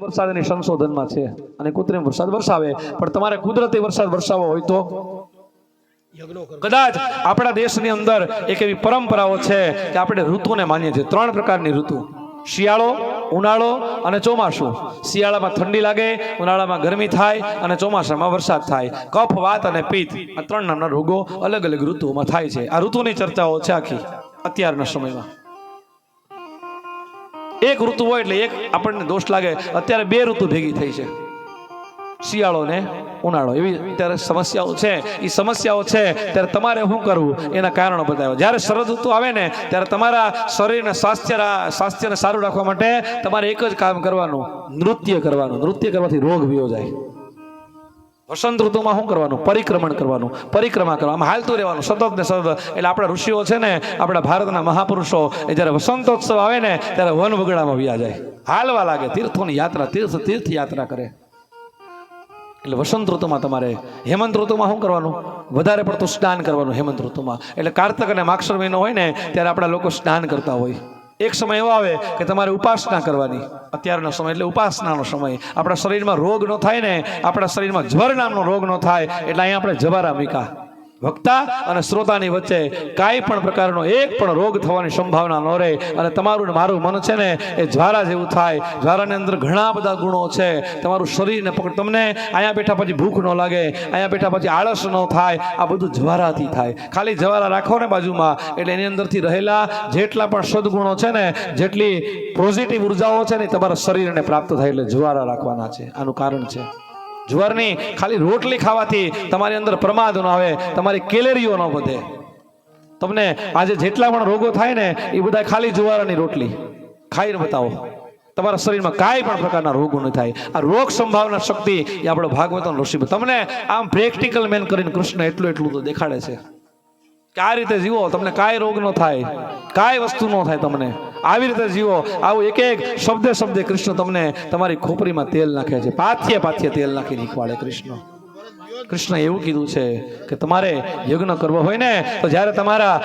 વરસાદની સંશોધનમાં છે અને કૃત્રિમ વરસાદ વરસાવે. પણ તમારે કુદરતી વરસાદ વરસાવો હોય તો? કદાચ આપણા દેશની અંદર એક એવી પરંપરાઓ છે કે આપણે ઋતુને માનીએ છીએ. ત્રણ પ્રકારની ઋતુ. શિયાળો, ઉનાળો અને ચોમાસું. શિયાળામાં ઠંડી લાગે, ઉનાળામાં ગરમી થાય અને ચોમાસામાં વરસાદ થાય. કફ, વાત અને પિત્ત. આ ત્રણ નામના રોગો અલગ અલગ ઋતુઓમાં થાય છે. આ ઋતુની ચર્ચાઓ છે આખી અત્યારના સમયમાં. એક ઋતુ હોય એટલે એક આપણને દોષ લાગે. અત્યારે બે ઋતુ ભેગી થઈ છે. શિયાળો ને ઉનાળો. એવી અત્યારે સમસ્યાઓ છે. એ સમસ્યાઓ છે. ત્યારે તમારે શું કરવું? એના કારણો બતાવ્યો જ્યારે શરદ ઋતુ આવે ને, ત્યારે તમારા શરીરને સ્વાસ્થ્ય સ્વાસ્થ્યને સારું રાખવા માટે તમારે એક જ કામ કરવાનું, નૃત્ય કરવાનું. નૃત્ય કરવાથી રોગ વિયો જાય. વસંત ઋતુમાં શું કરવાનું? પરિક્રમણ કરવાનું. પરિક્રમા કરવામાં હાલતું રહેવાનું. સતત ને સતત એટલે આપણા ઋષિઓ છે ને, આપણા ભારતના મહાપુરુષો, એ જ્યારે વસંતોત્સવ આવે ને, ત્યારે વન વગડામાં વ્યા જાય. હાલવા લાગે. તીર્થોની યાત્રા, તીર્થ તીર્થ યાત્રા કરે. એટલે વસંત ઋતુમાં તમારે હેમંત ઋતુમાં શું કરવાનું? વધારે પડતું સ્નાન કરવાનું હેમંત ઋતુમાં એટલે કારતક અને માક્ષર મહિનો હોય ને, ત્યારે આપણા લોકો સ્નાન કરતા હોય. એક સમય એવો આવે કે તમારે ઉપાસના કરવાની. અત્યારનો સમય એટલે ઉપાસનાનો સમય. આપણા શરીરમાં રોગ ન થાય ને, આપણા શરીરમાં જ્વર નામનો રોગ ન થાય. એટલે અહીંયા આપણે જવારા મીકા. વક્તા અને શ્રોતાની વચ્ચે કાંઈ પણ પ્રકારનો એક પણ રોગ થવાની સંભાવના ન રહે. અને તમારું મારું મન છે ને એ જ્વારા જેવું થાય. જ્વારાની અંદર ઘણા બધા ગુણો છે. તમારું શરીરને પકડ, તમને અહીંયા બેઠા પછી ભૂખ ન લાગે, અહીંયા બેઠા પછી આળસ ન થાય. આ બધું જ્વારાથી થાય. ખાલી જ્વારા રાખો ને બાજુમાં. એટલે એની અંદરથી રહેલા જેટલા પણ સદગુણો છે ને, જેટલી પોઝિટિવ ઉર્જાઓ છે ને તમારા શરીરને પ્રાપ્ત થાય. એટલે જ્વારા રાખવાના છે. આનું કારણ છે. જુવારની ખાલી રોટલી ખાવાથી તમારી અંદર પ્રમાદ ન આવે, તમારી કેલેરીઓ ન વધે. તમને આજે જેટલા પણ રોગો થાય ને, એ બધા ખાલી જુવારની રોટલી. ખાઈને બતાવો. તમારા શરીરમાં કાંઈ પણ પ્રકારના રોગો નહીં થાય. આ રોગ સંભાવના શક્તિ એ આપણો ભાગવતનો ઋષિ તમને આમ પ્રેક્ટિકલ મેન કરીને કૃષ્ણ એટલું એટલું તો દેખાડે છે. કે આ રીતે જીવો, તમને કાંઈ રોગ ન થાય, કાંઈ વસ્તુ ન થાય તમને. આવી રીતે જીવો, આવું એક એક શબ્દે શબ્દે કૃષ્ણ તમને તમારી ખોપરીમાં તેલ નાખે છે. પાથ્ય પાથ્ય તેલ નાખી શીખવાડે કૃષ્ણ. કૃષ્ણ એવું કીધું છે કે તમારે યજ્ઞ કરવો હોય ને, તો જ્યારે તમારા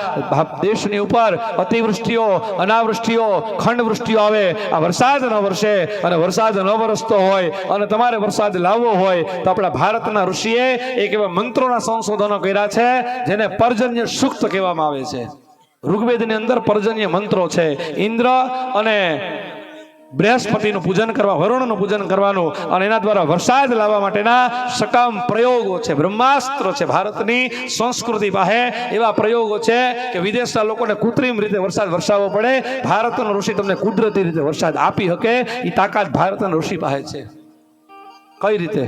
દેશની ઉપર અતિવૃષ્ટિઓ, અનાવૃષ્ટિઓ, ખંડવૃષ્ટિઓ આવે, આ વરસાદ ન વરસે અને વરસાદ ન વરસતો હોય અને તમારે વરસાદ લાવવો હોય, તો આપણા ભારતના ઋષિએ એક એવા મંત્રોના સંશોધનો કર્યા છે, જેને પર્જન્ય સૂક્ત કહેવામાં આવે છે. ઋગ્વેદની અંદર પર્જન્ય મંત્રો છે. ઇન્દ્ર અને બૃહસ્પતિનું પૂજન કરવા, વરુણનું પૂજન કરવાનું અને એના દ્વારા વરસાદ લાવવા માટેના સકામ પ્રયોગો છે, બ્રહ્માસ્ત્ર છે ભારતની સંસ્કૃતિ પાસે એવા પ્રયોગો છે કે વિદેશના લોકોને કૃત્રિમ રીતે વરસાદ વરસાવવો પડે, ભારતનો ઋષિ તમને કુદરતી રીતે વરસાદ આપી શકે એ તાકાત ભારતના ઋષિ પાસે છે. કઈ રીતે?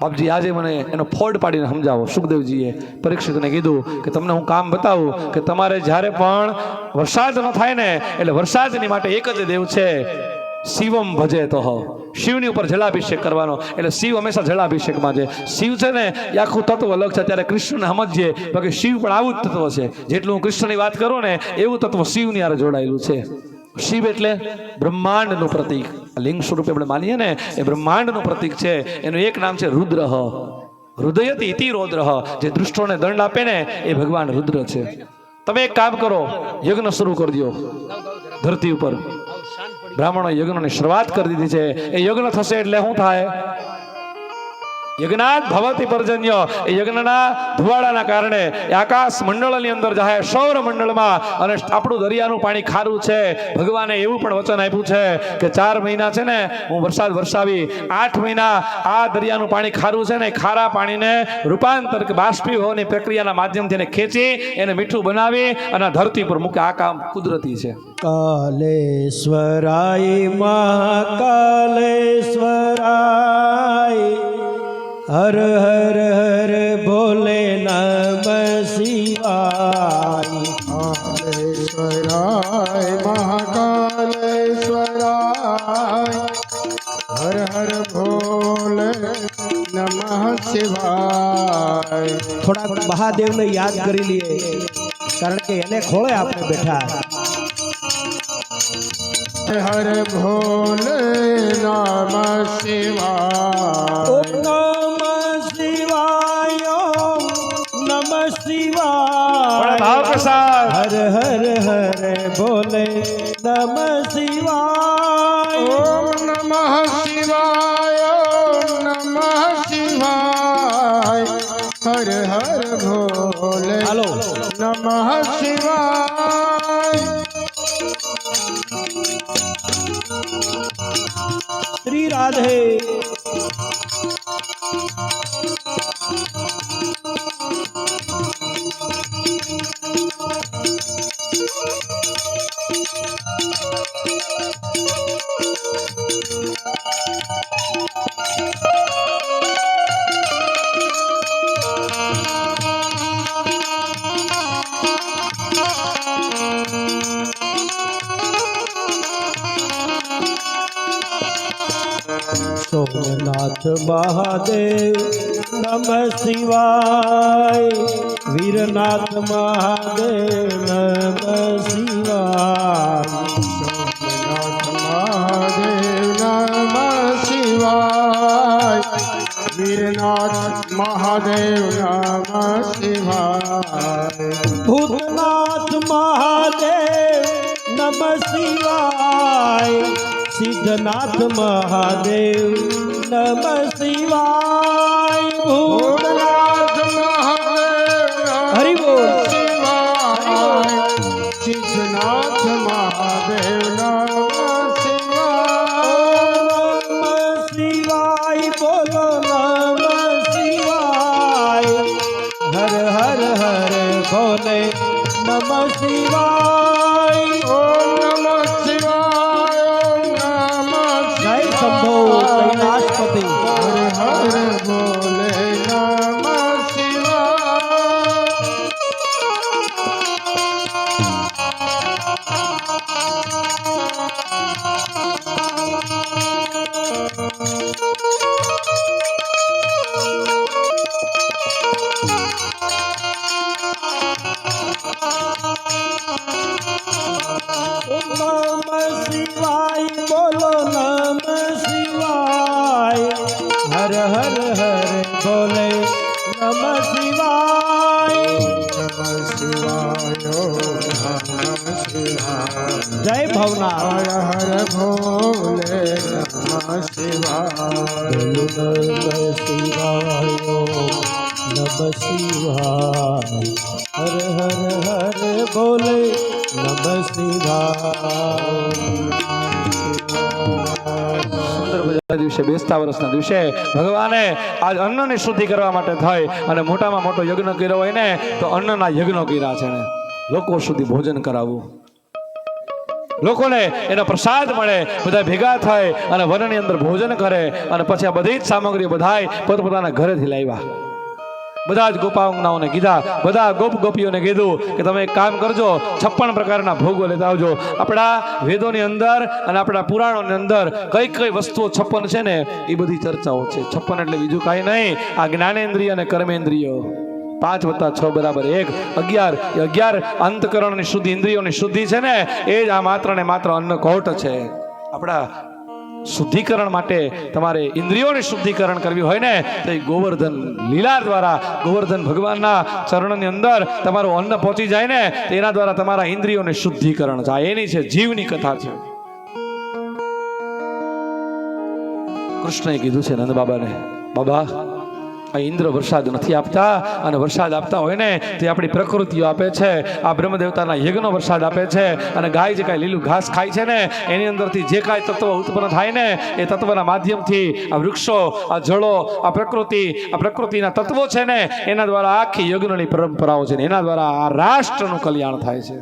બાપજી, આજે મને એનો ફોડ પાડીને સમજાવો. સુખદેવજીએ પરીક્ષિતને કીધું કે તમને હું કામ બતાવું કે તમારે જ્યારે પણ વરસાદ ન થાય ને, એટલે વરસાદની માટે એક જ દેવ છે, શિવમ ભજે તો શિવની ઉપર જલાભિષેક કરવાનો. એટલે શિવ હંમેશા જલાભિષેકમાં છે. શિવ છે ને, એ આખું તત્વ અલગ છે. ત્યારે કૃષ્ણને સમજીએ, બાકી શિવ પણ આવું જ તત્વ છે. જેટલું હું કૃષ્ણની વાત કરું ને, એવું તત્વ શિવની આરે જોડાયેલું છે. શિવ એટલે બ્રહ્માંડનું પ્રતીક. લિંગ સ્વરૂપે આપણે માનીએ ને, એ બ્રહ્માંડનું પ્રતીક છે. એનું એક નામ છે રુદ્ર. હૃદયથી ઇતિ રૌદ્ર જે દૃષ્ટોને દંડ આપે ને, એ ભગવાન રુદ્ર છે. તમે એક કામ કરો, યજ્ઞ શરૂ કરી દો ધરતી ઉપર. બ્રાહ્મણો યજ્ઞની શરૂઆત કરી દીધી છે. એ યજ્ઞ થશે એટલે શું થાય? યજ્ઞાત ભવતી પર્જન્ય. એ યજ્ઞના ધુવાડાના કારણે આકાશ મંડળની અંદર જાય સૌર મંડળમાં અને આપણું દરિયાનું પાણી ખારું છે. ભગવાને એવું પણ વચન આપ્યું છે કે ચાર મહિના છે ને, હું વરસાદ વરસાવી, આઠ મહિના આ દરિયાનું પાણી ખારું છે ને, ખારા પાણીને રૂપાંતર કે બાષ્પીભવનની પ્રક્રિયાના માધ્યમથી એને ખેંચી, એને મીઠું બનાવી અને ધરતી પર મૂકે. આ કામ કુદરતી છે. કાલેશ્વરાય મહાકાલેશ્વરાય. હર હર હર ભોલે નમ શિવાય કાલેશ્વરાય મહાકાલેશ્વરાય. હર હર ભોલે નમઃ શિવાય. થોડાક મહાદેવને યાદ કરી લઈએ કારણ કે એને ખોળે આપણે બેઠા. હર ભોલે નમઃ શિવાય નમ શિવાય નમ શિવાય ભાવ પ્રસાદ હર હર હર ભોલે નમ શિવાય ઓમ નમઃ શિવાય નમઃ શિવાય હર હર ભોલે હાલો નમઃ શિવાય શ્રી સોમનાથ મહાદેવ નમ શિવાય વીરનાથ મહાદેવ નમ શિવાય સોમનાથ મહાદેવ નમ શિવાય વીરનાથ મહાદેવ નમ શિવાય ભૂતનાથ મહાદેવ નમ શિવાય સિદ્ધનાથ મહાદેવ નમ શિવાય. હર હર હર બોલે નમ શિવાય નમઃ શિવાય નમઃ શિવાય જય ભવના હર હર ભોલે નમઃ શિવાય નમ શિવાય નમ શિવાય હર હર હર બોલે નમ શિવાય દિવસે બેસતા વર્ષના દિવસે ભગવાને આજ અન્નની શુદ્ધિ કરવા માટે થઈ અને મોટામાં મોટો યજ્ઞ કર્યો હોય ને તો અન્નના યજ્ઞો કર્યા છે ને લોકો સુધી ભોજન કરાવવું. લોકોને એનો પ્રસાદ મળે, બધા ભેગા થાય અને વનની અંદર ભોજન કરે અને પછી આ બધી જ સામગ્રી બધાય પોતપોતાના ઘરેથી લાવ્યા. બધા જ ગોપાંગનાઓને કીધા, બધા ગોપ ગોપીઓને કીધું કે તમે એક કામ કરજો, છપ્પન પ્રકારના ભોગો લેતા આવજો. આપણા વેદોની અંદર અને આપણા પુરાણોની અંદર કઈ કઈ વસ્તુઓ છપ્પન છે ને, એ બધી ચર્ચાઓ છે. છપ્પન એટલે બીજું કાંઈ નહીં, આ જ્ઞાનેન્દ્રિય અને કર્મેન્દ્રિય. પાંચ વત્તા છ બરાબર એક. અગિયાર, એ અગિયાર અંતકરણની શુદ્ધિ, ઇન્દ્રિયોની શુદ્ધિ છે ને, એ જ આ માત્ર ને માત્ર અન્નકોટ છે. આપણા શુદ્ધિકરણ માટે તમારે ઇન્દ્રિયોની શુદ્ધિકરણ કરવી હોય ને, તો ગોવર્ધન લીલા દ્વારા, ગોવર્ધન ભગવાનના ચરણની અંદર તમારું અન્ન પહોંચી જાય ને તેના દ્વારા તમારા ઇન્દ્રિયોને શુદ્ધિકરણ થાય. એની છે જીવની કથા છે. કૃષ્ણએ કીધું છે નંદ બાબાને બાબા ઇન્દ્ર વરસાદ નથી આપતા અને વરસાદ આપતા હોય ને તે આપણી પ્રકૃતિઓ આપે છે. આ બ્રહ્મદેવતાના યજ્ઞનો વરસાદ આપે છે અને ગાય જે કાંઈ લીલું ઘાસ ખાય છે ને, એની અંદરથી જે કાંઈ તત્વ ઉત્પન્ન થાય ને, એ તત્વના માધ્યમથી આ વૃક્ષો, આ જળો, આ પ્રકૃતિ, આ પ્રકૃતિના તત્વો છે ને, એના દ્વારા આખી યજ્ઞની પરંપરાઓ છે ને, એના દ્વારા આ રાષ્ટ્રનું કલ્યાણ થાય છે.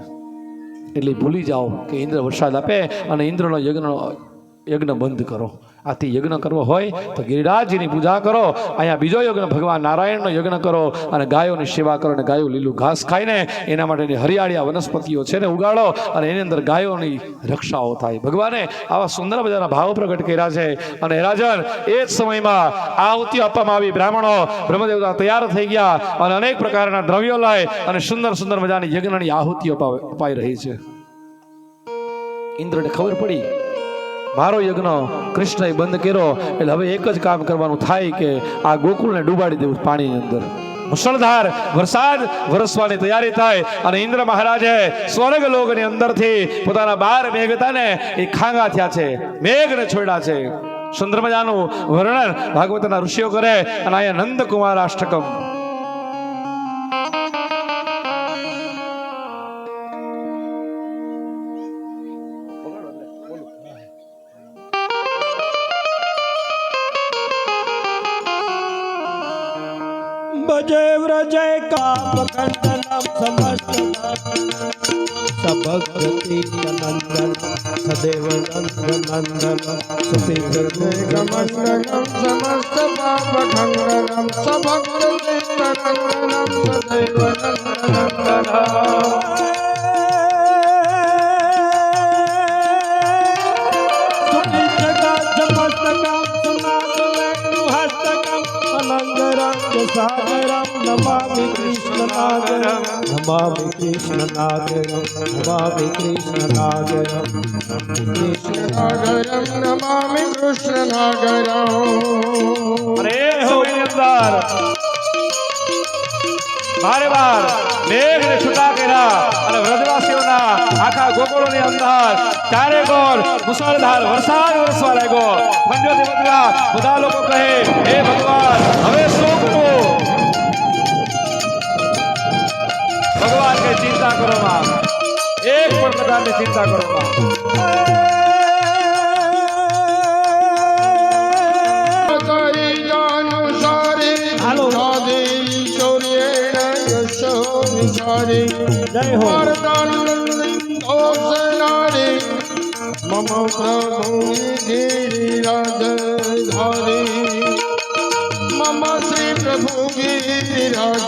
એટલે ભૂલી જાઓ કે ઇન્દ્ર વરસાદ આપે અને ઇન્દ્રનો યજ્ઞનો યજ્ઞ બંધ કરો. આથી યજ્ઞ કરવો હોય તો ગિરિરાજજીની પૂજા કરો. અહીંયા બીજો યજ્ઞ ભગવાન નારાયણનો યજ્ઞ કરો અને ગાયોની સેવા કરો અને ગાયો લીલું ઘાસ ખાઈને એના માટેની હરિયાળીયા વનસ્પતિઓ છે ને ઉગાડો અને એની અંદર ગાયોની રક્ષાઓ થાય. ભગવાને આવા સુંદર મજાના ભાવ પ્રગટ કર્યા છે. અને રાજન, એ જ સમયમાં આહુતિઓ આપવામાં આવી. બ્રાહ્મણો બ્રહ્મદેવતા તૈયાર થઈ ગયા અને અનેક પ્રકારના દ્રવ્યો લાય અને સુંદર સુંદર મજાની યજ્ઞની આહુતિઓ અપાઈ રહી છે. ઇન્દ્રને ખબર પડી મારો યજ્ઞ કૃષ્ણએ બંધ કર્યો. એટલે હવે એક જ કામ કરવાનું થાય કે આ ગોકુળને ડૂબાડી દેવું પાણીની અંદર. મુસળધાર વરસાદ વરસવાની તૈયારી થાય અને ઇન્દ્ર મહારાજે સ્વર્ગ લોકની અંદરથી પોતાના બાર મેઘતાને એ ખાંગા થયા છે. મેઘને છોડ્યા છે. સુંદર મજાનું વર્ણન ભાગવતના ઋષિઓ કરે અને અહીંયા નંદકુમાર અષ્ટકમ કામ કંડલમ સમસ્ત સભક્તિ નંદન સદેવ નંદ નંદન સુપીત મંડલમ સમસ્ત પાપ ખંડનમ સભક્તિનંદનમ સદૈવ નંદનંદન સાગરમ નમામિ કૃષ્ણ નાગરમ નમામિ કૃષ્ણ નાગરમ નમામિ કૃષ્ણ નાગરમ કૃષ્ણ નાગરમ નમામિ કૃષ્ણ નાગરમ અને એ સમયની અંદર બારે બાર મેઘને છૂટા કર્યા. અને વ્રજવાસીઓના આખા ગોકુળોની અંદર ચારે ગોળ મુસળધાર વરસાદ વરસવા લાગ્યો. મંજોથી બદલા બધા લોકો કહે, હે ભગવાન, હવે શું ભગવાન કે ચિંતા કરો માં. એક પણ પ્રકારની ચિંતા કરો માં. પ્રભુ શ્રી પ્રભુ ગિરિરાજધારી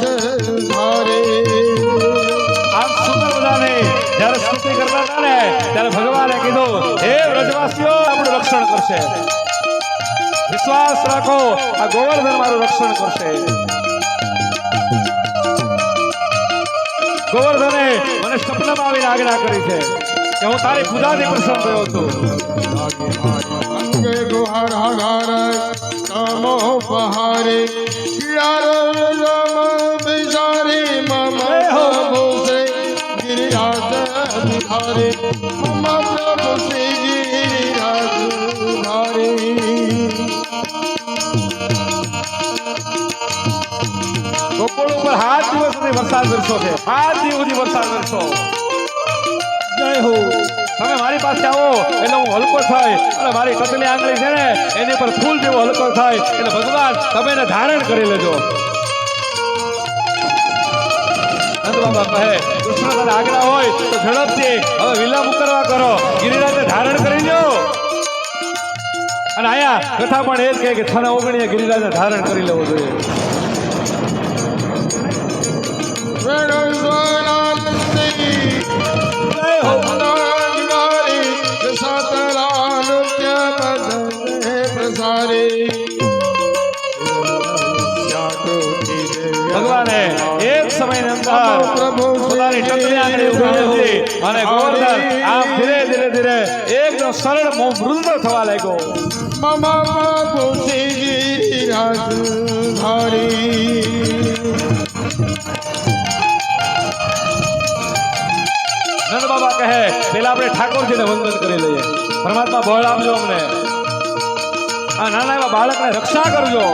આમ સુંદર બધાને જ્યારે સ્તુતિ કરતા હતા ને ત્યારે ભગવાને કીધું હે વ્રજવાસીઓ આપણું રક્ષણ કરશે વિશ્વાસ રાખો આ ગોવર્ધન મારું રક્ષણ કરશે ગોવર્ધને મને સપનામાં આવીને આજ્ઞા કરી છે. કે હું તારી પૂજાથી પ્રસન્ન થયો છું. ગુહાર હગાર તમો પહારે બિચારી મમ હો. શ્રી ગિરિરાજ બિહારે મમ પ્રભુ શ્રી ગિરિરાજ બિહારી. ઉપર હાથ દિવસ સુધી વરસાદ વરસો છે. હાથ દિવસ સુધી વરસાદ વરસો જય હો. તમે મારી પાસે આવો, એટલે હું હલકો થાય. અને મારી કતલી આંગળી છે ને, એની પર ફૂલ જેવો હલકો થાય. એટલે ભગવાન, તમે એને ધારણ કરી લેજો. બાબા કહે, કૃષ્ણ, તને આજ્ઞા હોય ધારણ કરી લો અને આયા, કથા પણ એ કે છને ઓગણીએ ગિરિરાજને ધારણ કરી લેવો જોઈએ. ભગવાને, એક સમયની અંદર પોતાની ટકલી આંગળી હતી અને ગોવર્ધન આમ ધીરે ધીરે ધીરે એકદમ સરળ મો- થવા લાગ્યો. મમા પ્રભુ રાજ રાજધારી કહે પેલા આપણે ઠાકોરજીને વંદન કરી લઈએ. પરમાત્મા બળ આપજો અમને. આ નાના એવા બાળકને રક્ષા કરજો.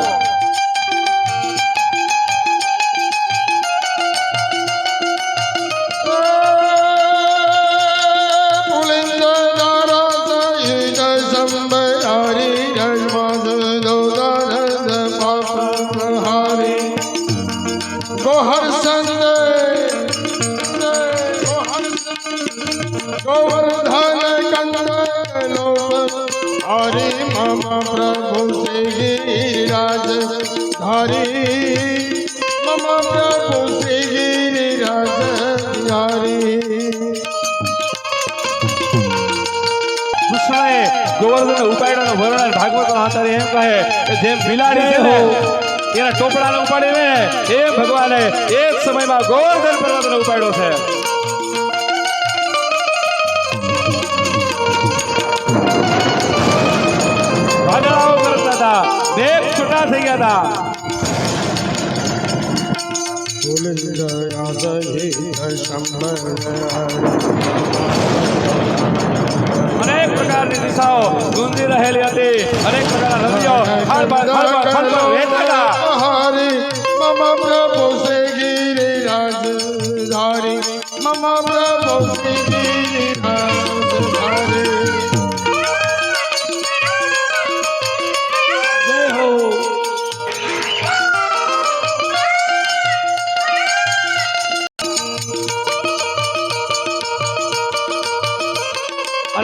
ભાગવતમાં આચાર્ય એમ કહે કે જેમ બિલાડી છે ને એના ટોપડાને ઉપાડીને એ ભગવાને એક સમયમાં ગોવર્ધન પર્વતને ઉપાડ્યો છે વાદળાઓ કરતા હતા મેઘ છૂટા થઈ ગયા હતા પુલિંદ સહિત સંબર અનેક પ્રકારની દિશાઓ ગુંજી રહેલી હતી. અનેક પ્રકારના નદીઓ ખાળબાદ ખાળબાદ ખાળબાદ વહેતા હતા હરી મમ પ્રભુ શ્રી ગિરિરાજ ધારી મમ પ્રભુ શ્રી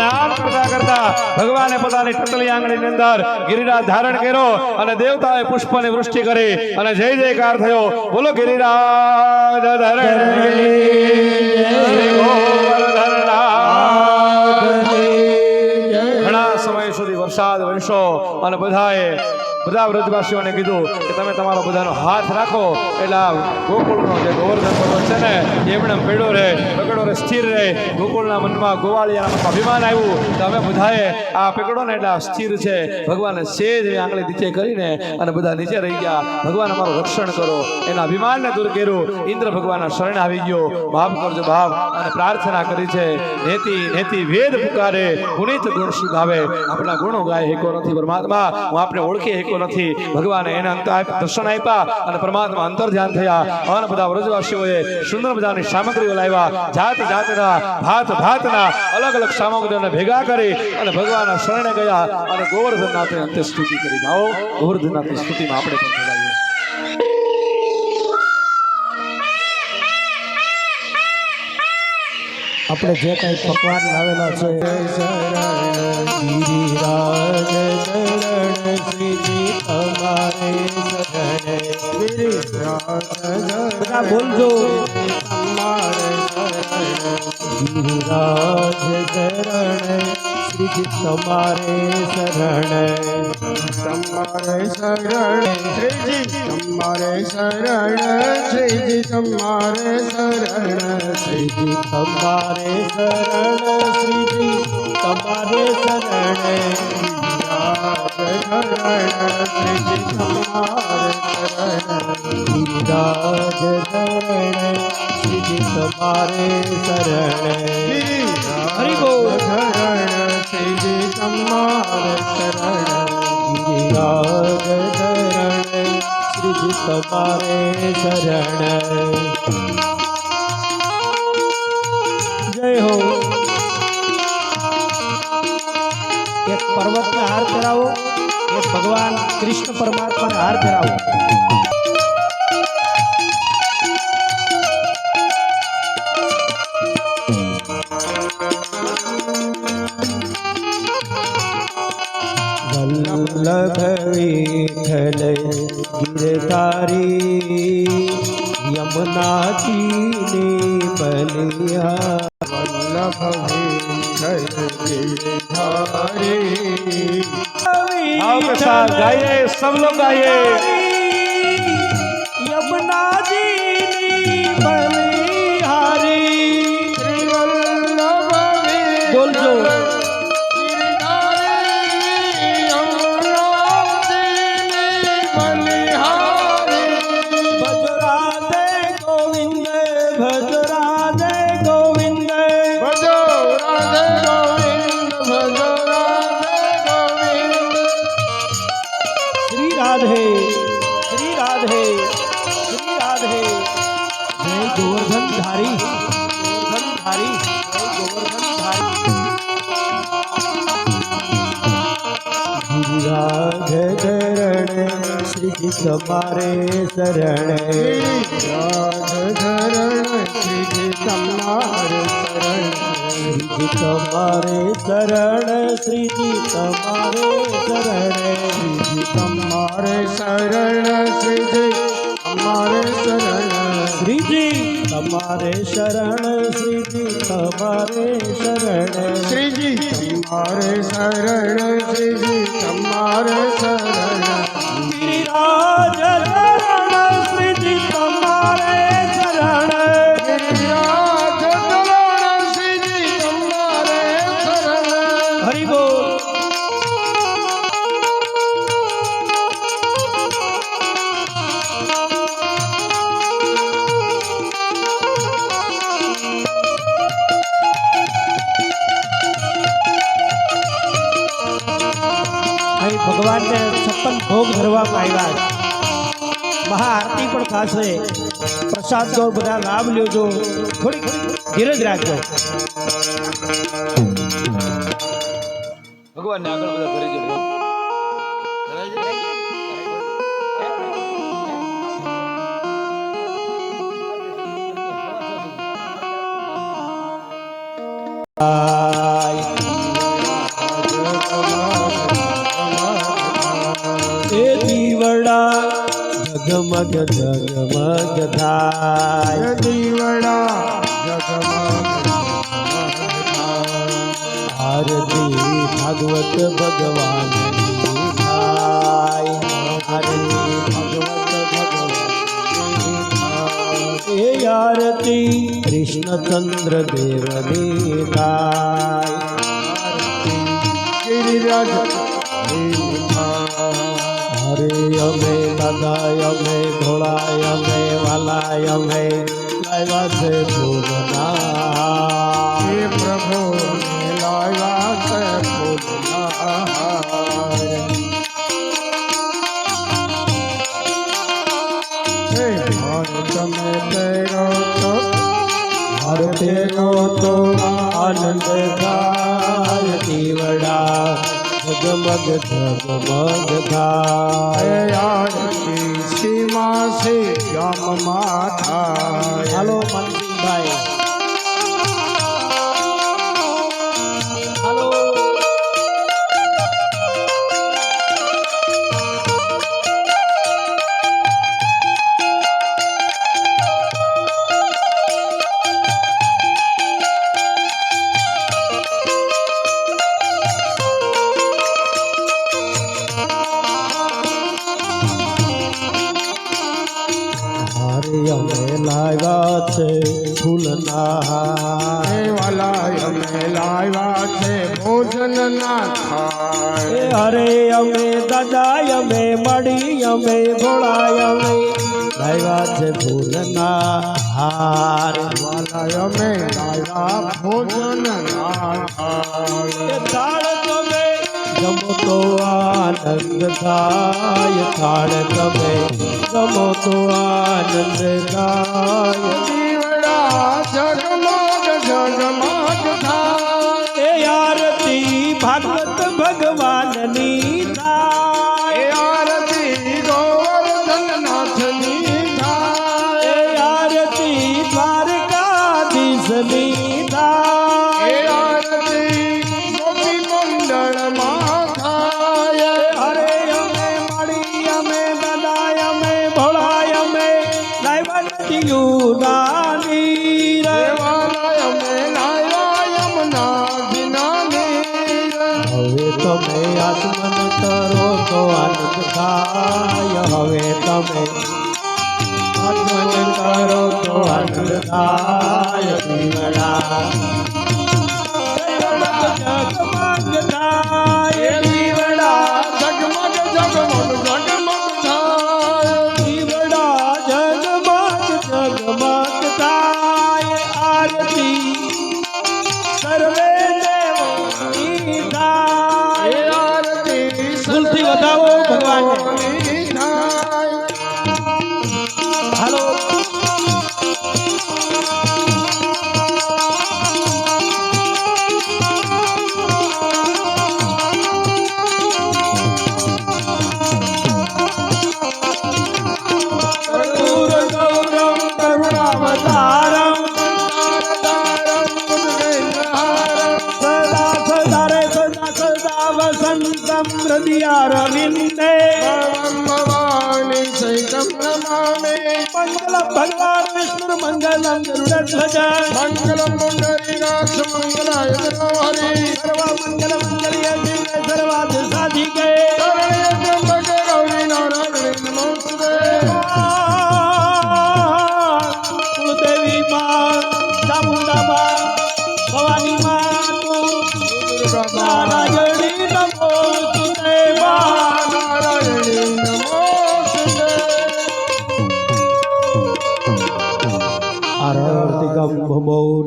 અને આમ કરતા ભગવાને પોતાની ટટલી આંગળીની અંદર ગિરિરાજ ધારણ કર્યો અને દેવતાએ પુષ્પની વૃષ્ટિ કરી અને જય જયકાર થયો. બોલો ગિરિરાજ ધરણ. ઘણા સમય સુધી વરસાદ વંશો અને બધાએ બધા વ્રજવાસીઓને કીધું કે તમે તમારો બધાનો હાથ રાખો. એટલે આ ગોકુળનો જે ગોવર્ધન પર્વત છે ને એમણે પેડો રહે પકડો રહે, સ્થિર રહે. ગોકુળના મનમાં ગોવાળિયાના મનમાં અભિમાન આવ્યું. તો અમે બધાએ આ પકડો ને એટલે આ સ્થિર છે. ભગવાને સેજ આંગળી નીચે કરીને અને બધા નીચે રહી ગયા. ભગવાન અમારું રક્ષણ કરો. એના અભિમાનને દૂર કર્યું. ઇન્દ્ર ભગવાનના શરણે આવી ગયો. માફ કરજો બાપ. અને પ્રાર્થના કરી છે. નેતિ નેતિ વેદ પુકારે. પુનિત ગુણ સુગાવે આપણા ગુણો ગાય હેકો નથી પરમાત્મા. હું આપણે ઓળખી હેકો નથી. ભગવાને એને દર્શન આપ્યા અને પરમાત્મા અંતર ધ્યાન થયા. અને બધા વ્રજવાસીઓએ સુંદર મજાની સામગ્રીઓ લાવ્યા. જાત જાતના, ભાત ભાતના અલગ અલગ સામગ્રીઓને ભેગા કરી અને ભગવાનના શરણે ગયા અને ગોવર્ધનનાથે અંતે સ્તુતિ કરી. જાઓ ગોવર્ધનનાથની સ્તુતિમાં આપણે પણ જોડાઈએ. આપણે જે કઈ પકવાન લાવેલા છે. બોલજો. ગિરિરાજ ચરણ શ્રીજી તમારે શરણ. તમારે શરણ. શ્રીજી તમારે શરણ. શ્રીજી તમારે શરણ. શ્રીજી તમારે શરણ. શ્રીજી તમારે શરણ. ગિરિરાજ શરણે શ્રીજી તમારે શરણે હરિ બોલ. શરણ શ્રીજી તમારે શરણ ગિરિરાજ શરણે શ્રીજી તમારે શરણે ભગવાન કૃષ્ણ પરમાત્માને હાર કરાવો તમારે શરણે શ્રીજી તમારે શરણ શ્રીજી તમારે શરણે તમારે શરણ શ્રીજી અમારે શરણ. શ્રીજી તમારે શરણ શ્રીજી તમારે શરણ શ્રીજી. તમારે શરણ શ્રીજી તમારે શરણ. ગિરિરાજ થશે. પ્રસાદ તો બધા લાભ લેજો. થોડીક ધીરજ રાખજો. ભગવાનને આગળ દાદાય અમે ભોળાય અમે વાલાય અમે લાવ્યા છે પૂરના હે પ્રભુ લાવ્યા છે પૂરના તમે તો આનંદ થાય. જગમગ જગમગ થાય સીમા સે ગામમાં થાય મનસિંહભાઈ થાય સુંદરા સદિયારવિંદે ભગવાન ચૈતન્યમાને મંગલમ ભગવાન વિષ્ણુ મંગલમ ગરુડ ધ્વજ. મંગલમ પુંડરીનાક્ષ મંગલાય નમઃ હરિ સર્વ મંગલ મંગલ્ય સર્વાર્થ સાધિકે શરણ્ય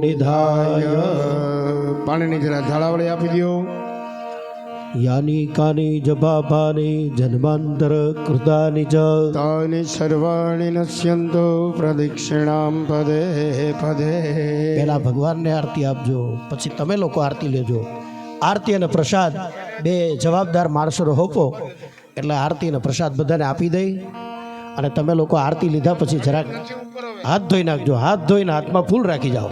નિધાય પાણીની જરા ઝાડાવળી આપી દો યાની કાની જપાપાની જન્માંતર કૃતાની ચ તાની સર્વાણી નશ્યંતો પ્રદક્ષિણામ પદે પદે પહેલા ભગવાનને આરતી આપજો પછી તમે લોકો આરતી લેજો. આરતી અને પ્રસાદ બે જવાબદાર માણસો હોપો. એટલે આરતી અને પ્રસાદ બધાને આપી દઈ અને તમે લોકો આરતી લીધા પછી જરાક હાથ ધોઈ નાખજો હાથ ધોઈને હાથમાં ફૂલ રાખી જાઓ.